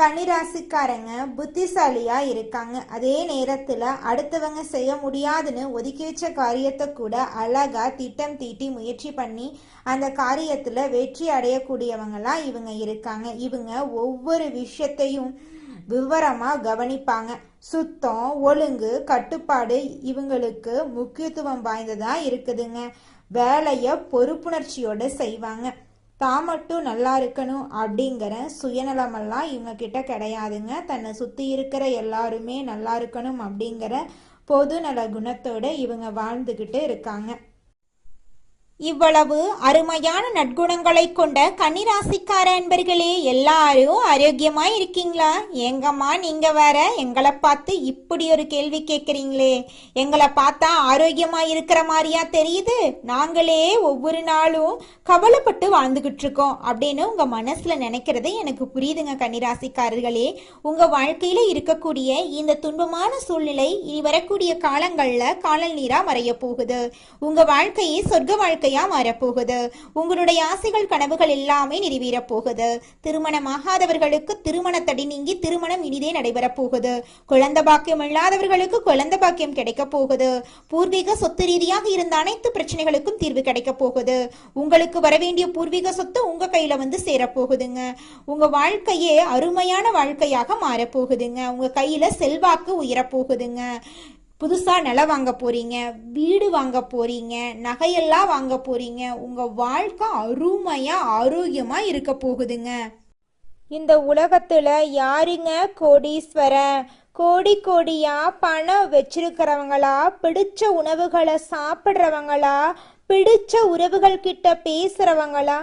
கன்னிராசிக்காரங்க புத்திசாலியா இருக்காங்க. அதே நேரத்துல அடுத்தவங்க செய்ய முடியாதுன்னு ஒதுக்கி வச்ச காரியத்தை கூட அழகா திட்டம் தீட்டி முயற்சி பண்ணி அந்த காரியத்துல வெற்றி அடையக்கூடியவங்களாக இவங்க இருக்காங்க. இவங்க ஒவ்வொரு விஷயத்தையும் விவரமா கவனிப்பாங்க. சுத்தம் ஒழுங்கு கட்டுப்பாடு இவங்களுக்கு முக்கியத்துவம் வாய்ந்ததா இருக்குதுங்க. வேலைய பொறுப்புணர்ச்சியோட செய்வாங்க. தான் மட்டும் நல்லா இருக்கணும் அப்படிங்கிற சுயநலமெல்லாம் இவங்க கிட்ட கிடையாதுங்க. தன்னை சுற்றி இருக்கிற எல்லாருமே நல்லா இருக்கணும் அப்படிங்கிற பொது நல குணத்தோட இவங்க வாழ்ந்துக்கிட்டு இருக்காங்க. இவ்வளவு அருமையான நற்குணங்களை கொண்ட கன்னிராசிக்கார அன்பர்களே எல்லாரும் ஆரோக்கியமா இருக்கீங்களா? எங்கம்மா நீங்க வேற எங்களை பார்த்து இப்படி ஒரு கேள்வி கேட்குறீங்களே. எங்களை பார்த்தா ஆரோக்கியமா இருக்கிற மாதிரியா தெரியுது? நாங்களே ஒவ்வொரு நாளும் கவலைப்பட்டு வாழ்ந்துகிட்டு இருக்கோம் அப்படின்னு உங்க மனசுல நினைக்கிறது எனக்கு புரியுதுங்க கன்னிராசிக்காரர்களே. உங்க வாழ்க்கையில இருக்கக்கூடிய இந்த துன்பமான சூழ்நிலை இனி வரக்கூடிய காலங்கள்ல காலல் நீரா மறைய போகுது. உங்க வாழ்க்கையை சொர்க்க வாழ்க்கை ஆசையா மாறப்போகுது. உங்களுடைய ஆசைகள் கனவுகள் எல்லாமே நிறைவேறப் போகுது திருமணமாகாதவர்களுக்கு திருமணத்தடி நீங்கி திருமணம் இனிதே நடைபெறப் போகுது குழந்தை பாக்கியம் இல்லாதவர்களுக்கு குழந்தை பாக்கியம் கிடைக்க போகுது. பூர்வீக சொத்து ரீதியாக இருந்த அனைத்து பிரச்சனைகளுக்கும் தீர்வு கிடைக்க போகுது. உங்களுக்கு வரவேண்டிய பூர்வீக சொத்து உங்க கையில வந்து சேரப்போகுதுங்க உங்க வாழ்க்கையே அருமையான வாழ்க்கையாக மாறப்போகுதுங்க உங்க கையில செல்வாக்கு உயரப்போகுதுங்க புதுசாக நிலம் வாங்க போகிறீங்க வீடு வாங்க போகிறீங்க நகையெல்லாம் வாங்க போகிறீங்க உங்கள் வாழ்க்கை அருமையாக ஆரோக்கியமாக இருக்க போகுதுங்க. இந்த உலகத்தில் யாருங்க கோடீஸ்வரன்? கோடி கோடியா பணம் வச்சிருக்கிறவங்களா? பிடிச்ச உணவுகளை சாப்பிட்றவங்களா? பிடிச்ச உறவுகள் கிட்ட பேசுறவங்களா?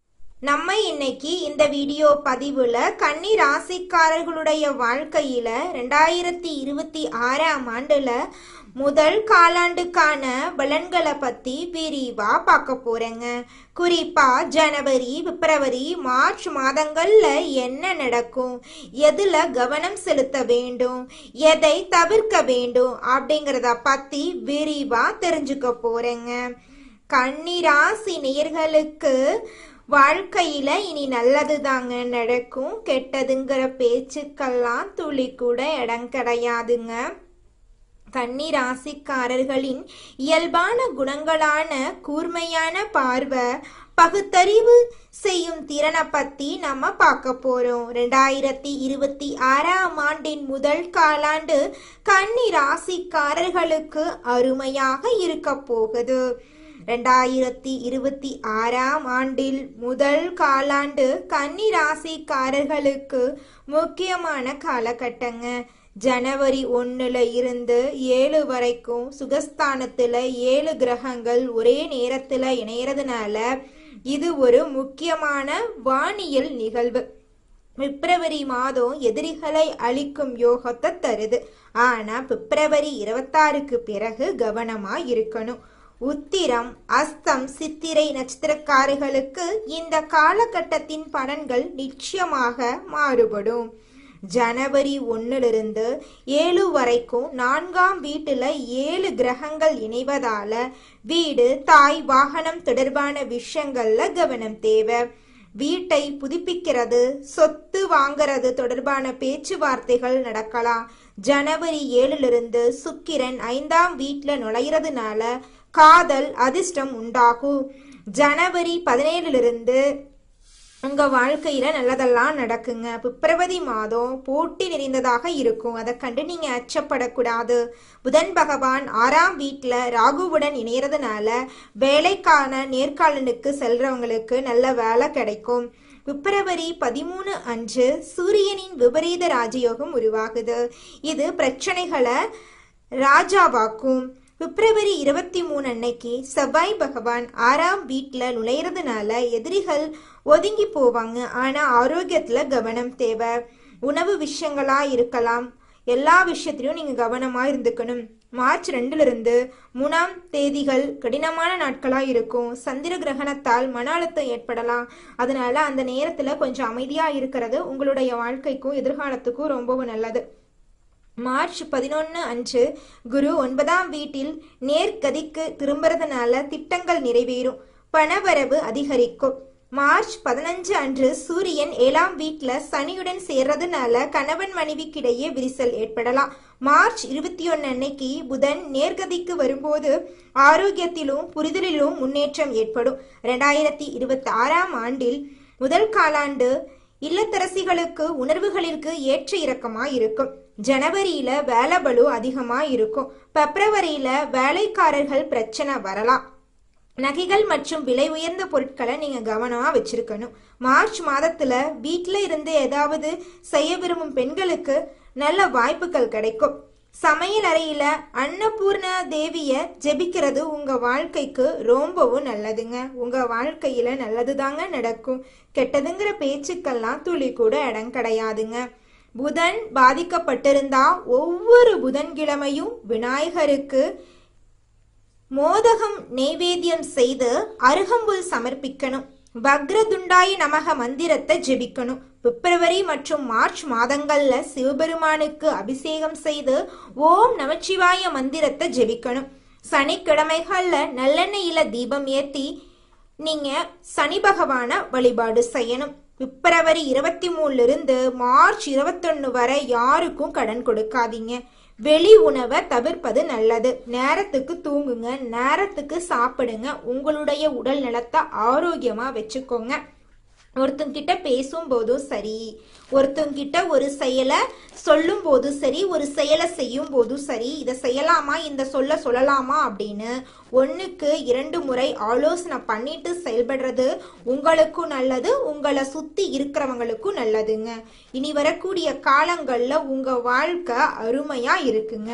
நம்ம இன்னைக்கு இந்த வீடியோ பதிவுல கன்னி ராசிக்காரர்களுடைய வாழ்க்கையில ரெண்டாயிரத்தி இருபத்தி ஆறாம் ஆண்டுல முதல் காலாண்டுக்கான பலன்களை பத்தி விரிவா பார்க்க போறேங்க. குறிப்பா ஜனவரி பிப்ரவரி மார்ச் மாதங்கள்ல என்ன நடக்கும் எதுல கவனம் செலுத்த வேண்டும் எதை தவிர்க்க வேண்டும் அப்படிங்கிறத பத்தி விரிவா தெரிஞ்சுக்க போறேங்க. கன்னிராசி நேர்களுக்கு வாழ்க்கையில இனி நல்லது தாங்க நடக்கும். கெட்டதுங்கிற பேச்சுக்கெல்லாம் துளி கூட இடம் கிடையாதுங்க. கன்னி ராசிக்காரர்களின் இயல்பான குணங்களான கூர்மையான பார்வை பகுத்தறிவு செய்யும் திறனை பத்தி நம்ம பார்க்க போறோம். ரெண்டாயிரத்தி இருபத்தி ஆறாம் ஆண்டின் முதல் காலாண்டு கன்னி ராசிக்காரர்களுக்கு அருமையாக இருக்க போகுது. ரெண்டாயிரத்தி இருபத்தி ஆறாம் ஆண்டில் முதல் காலாண்டு கன்னி ராசிக்காரர்களுக்கு முக்கியமான காலகட்டங்க. ஜனவரி ஒன்றுல இருந்து ஏழு வரைக்கும் சுகஸ்தானத்துல ஏழு கிரகங்கள் ஒரே நேரத்துல இணையறதுனால இது ஒரு முக்கியமான வானியல் நிகழ்வு. பிப்ரவரி மாதம் எதிரிகளை அழிக்கும் யோகத்தை தருது. ஆனா பிப்ரவரி இருபத்தாறுக்கு பிறகு கவனமா இருக்கணும். உத்திரம் அஸ்தம் சித்திரை நட்சத்திரக்காரர்களுக்கு இந்த காலகட்டத்தின் பலன்கள் நிச்சயமாக மாறுபடும். ஜனவரி ஒன்னிலிருந்து ஏழு வரைக்கும் நான்காம் வீட்டுல ஏழு கிரகங்கள் இணைவதால வீடு தாய் வாகனம் தொடர்பான விஷயங்கள்ல கவனம் தேவை. வீட்டை புதுப்பிக்கிறது சொத்து வாங்கிறது தொடர்பான பேச்சுவார்த்தைகள் நடக்கலாம். ஜனவரி ஏழுலிருந்து சுக்கிரன் ஐந்தாம் வீட்டில் நுழையிறதுனால காதல் அதிர்ஷ்டம் உண்டாகும் ஜனவரி பதினேழுலிருந்து உங்கள் வாழ்க்கையில் நல்லதெல்லாம் நடக்குங்க. பிப்ரவரி மாதம் போட்டி நிறைந்ததாக இருக்கும். அதை கண்டு நீங்கள் அச்சப்படக்கூடாது. புதன் பகவான் ஆறாம் வீட்டில் ராகுவுடன் இணையறதுனால வேலைக்கான நேர்காலனுக்கு செல்றவங்களுக்கு நல்ல வேலை கிடைக்கும். பிப்ரவரி பதிமூணு அன்று சூரியனின் விபரீத ராஜயோகம் உருவாகுது. இது பிரச்சனைகளை ராஜாவாக்கும். பிப்ரவரி இருபத்தி மூணு அன்னைக்கு செவ்வாய் பகவான் ஆறாம் வீட்டில் நுழையிறதுனால எதிரிகள் ஒதுங்கி போவாங்க. ஆனால் ஆரோக்கியத்தில் கவனம் தேவை. உணவு விஷயங்களாக இருக்கலாம். எல்லா விஷயத்திலையும் நீங்கள் கவனமாக இருந்துக்கணும். மார்ச் ரெண்டுலேருந்து மூணாம் தேதிகள் கடினமான நாட்களாக இருக்கும். சந்திர கிரகணத்தால் மன அழுத்தம் ஏற்படலாம். அதனால அந்த நேரத்தில் கொஞ்சம் அமைதியாக இருக்கிறது உங்களுடைய வாழ்க்கைக்கும் எதிர்காலத்துக்கும் ரொம்பவும் நல்லது. மார்ச் பதினொன்று அன்று குரு ஒன்பதாம் வீட்டில் நேர்கதிக்கு திரும்புறதுனால திட்டங்கள் நிறைவேறும். பணவரவு அதிகரிக்கும். மார்ச் பதினஞ்சு அன்று சூரியன் ஏழாம் வீட்டில் சனியுடன் சேர்றதுனால கணவன் மனைவிக்கிடையே விரிசல் ஏற்படலாம். மார்ச் இருபத்தி ஒன்று அன்னைக்கு புதன் நேர்கதிக்கு வரும்போது ஆரோக்கியத்திலும் புரிதலிலும் முன்னேற்றம் ஏற்படும். ரெண்டாயிரத்தி இருபத்தி ஆறாம் ஆண்டில் முதல் காலாண்டு இல்லத்தரசிகளுக்கு உணர்வுகளிற்கு ஏற்ற இறக்கமா இருக்கும் ஜனவரியில வேலை பலு அதிகமா இருக்கும் பிப்ரவரியில வேலைக்காரர்கள் பிரச்சனை வரலாம். நகைகள் மற்றும் விலை உயர்ந்த பொருட்களை நீங்க கவனமா வச்சிருக்கணும். மார்ச் மாதத்துல வீட்டில இருந்து ஏதாவது செய்ய விரும்பும் பெண்களுக்கு நல்ல வாய்ப்புகள் கிடைக்கும். சமையல் அறையில அன்னபூர்ணா தேவிய ஜெபிக்கிறது உங்க வாழ்க்கைக்கு ரொம்பவும் நல்லதுங்க. உங்க வாழ்க்கையில நல்லதுதாங்க நடக்கும். கெட்டதுங்கிற பேச்சுக்கெல்லாம் துளி கூட இடம் கிடையாதுங்க. புதன் பாதிக்கப்பட்டிருந்தா ஒவ்வொரு புதன்கிழமையும் விநாயகருக்கு மோதகம் நெய்வேத்தியம் செய்து அருகம்புல் சமர்ப்பிக்கணும். வக்ரதுண்டாய நமக மந்திரத்தை ஜெபிக்கணும். பிப்ரவரி மற்றும் மார்ச் மாதங்கள்ல சிவபெருமானுக்கு அபிஷேகம் செய்து ஓம் நமச்சிவாய மந்திரத்தை ஜெபிக்கணும். சனிக்கிழமைகள்ல நல்லெண்ணெயில தீபம் ஏத்தி நீங்க சனி பகவான வழிபாடு செய்யணும். பிப்ரவரி இருபத்தி மூணுல இருந்து மார்ச் இருபத்தொன்னு வரை யாருக்கும் கடன் கொடுக்காதீங்க. வெளி உணவை தவிர்ப்பது நல்லது. நேரத்துக்கு தூங்குங்க நேரத்துக்கு சாப்பிடுங்க. உங்களுடைய உடல் நலத்தை ஆரோக்கியமாக வச்சுக்கோங்க. ஒருத்தங்கிட்ட பேசும்போதும் சரி ஒருத்தங்கிட்ட ஒரு செயலை சொல்லும் போதும் சரி ஒரு செயலை செய்யும் போதும் சரி இதை செய்யலாமா இந்த சொல்ல சொல்லலாமா அப்படின்னு ஒன்றுக்கு இரண்டு முறை ஆலோசனை பண்ணிட்டு செயல்படுறது உங்களுக்கும் நல்லது உங்களை சுற்றி இருக்கிறவங்களுக்கும் நல்லதுங்க. இனி வரக்கூடிய காலங்களில் உங்கள் வாழ்க்கை அருமையாக இருக்குங்க.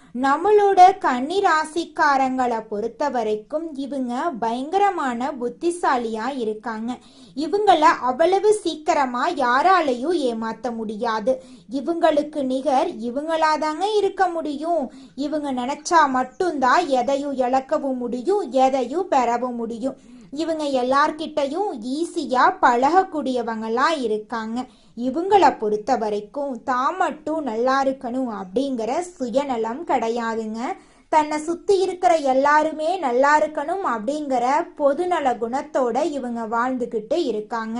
நம்மளோட கன்னி ராசிக்காரங்களை பொறுத்த வரைக்கும் இவங்க பயங்கரமான புத்திசாலியா இருக்காங்க. இவங்கள அவ்வளவு சீக்கிரமா யாராலையும் ஏமாத்த முடியாது. இவங்களுக்கு நிகர் இவங்களாதாங்க இருக்க முடியும். இவங்க நினைச்சா மட்டும்தான் எதையும் இழக்கவும் முடியும் எதையும் பெறவும் முடியும். இவங்க எல்லார்கிட்டையும் ஈஸியா பழகக்கூடியவங்களா இருக்காங்க. இவங்கள பொறுத்த வரைக்கும் தான் மட்டும் நல்லா இருக்கணும் அப்படிங்கிற சுயநலம் கிடையாதுங்க. தன்னை சுத்தி இருக்கிற எல்லாருமே நல்லா இருக்கணும் அப்படிங்கிற பொதுநல குணத்தோட இவங்க வாழ்ந்துகிட்டு இருக்காங்க.